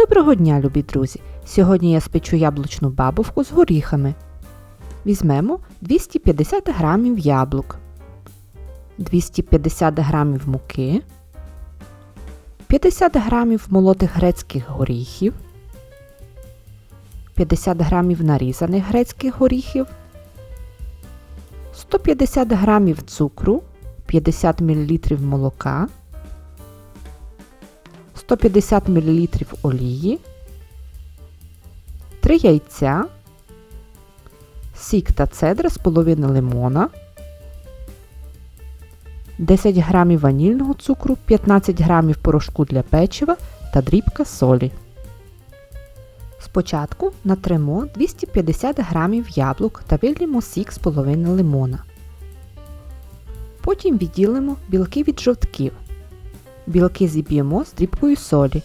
Доброго дня, любі друзі! Сьогодні я спечу яблучну бабовку з горіхами. Візьмемо 250 грамів яблук, 250 грамів муки, 50 грамів молотих грецьких горіхів, 50 грамів нарізаних грецьких горіхів, 150 грамів цукру, 50 мл молока, 150 мл олії, 3 яйця, сік та цедра з половини лимона, 10 г ванільного цукру, 15 г порошку для печива та дрібка солі. Спочатку натримо 250 г яблук та вильємо сік з половини лимона. Потім відділимо білки від жовтків. Білки зіб'ємо дрібкою солі.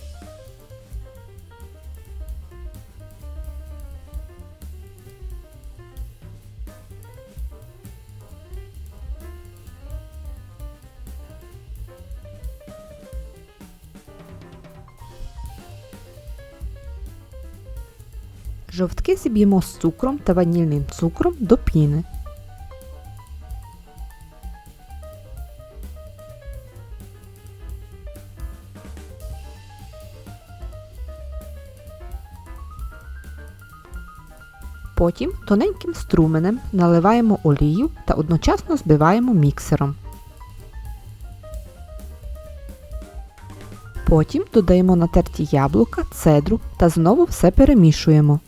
Жовтки зіб'ємо з цукром та ванільним цукром до піни. Потім тоненьким струменем наливаємо олію та одночасно збиваємо міксером. Потім додаємо натерті яблука, цедру та знову все перемішуємо.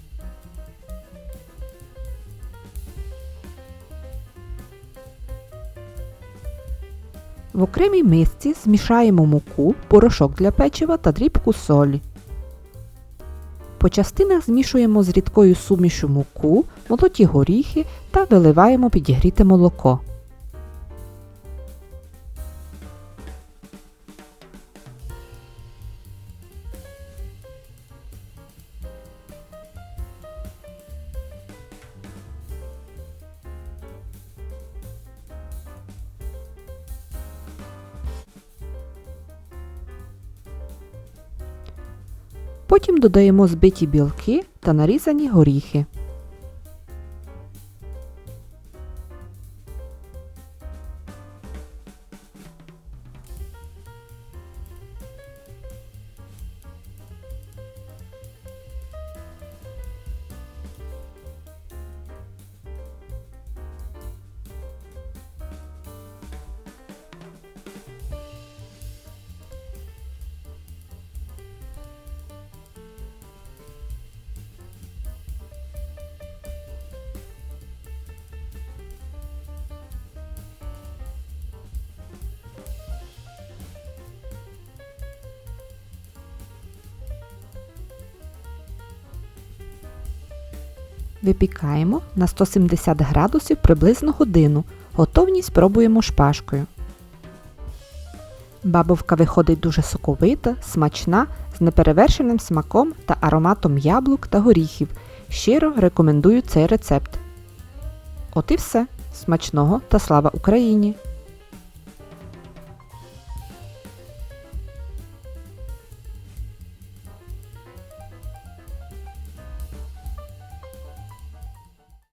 В окремій мисці змішаємо муку, порошок для печива та дрібку солі. По частинах змішуємо з рідкою сумішю муку, молоті горіхи та виливаємо підігріте молоко. Потім додаємо збиті білки та нарізані горіхи. Випікаємо на 170 градусів приблизно годину. Готовність пробуємо шпажкою. Бабовка виходить дуже соковита, смачна, з неперевершеним смаком та ароматом яблук та горіхів. Щиро рекомендую цей рецепт. От і все. Смачного та слава Україні!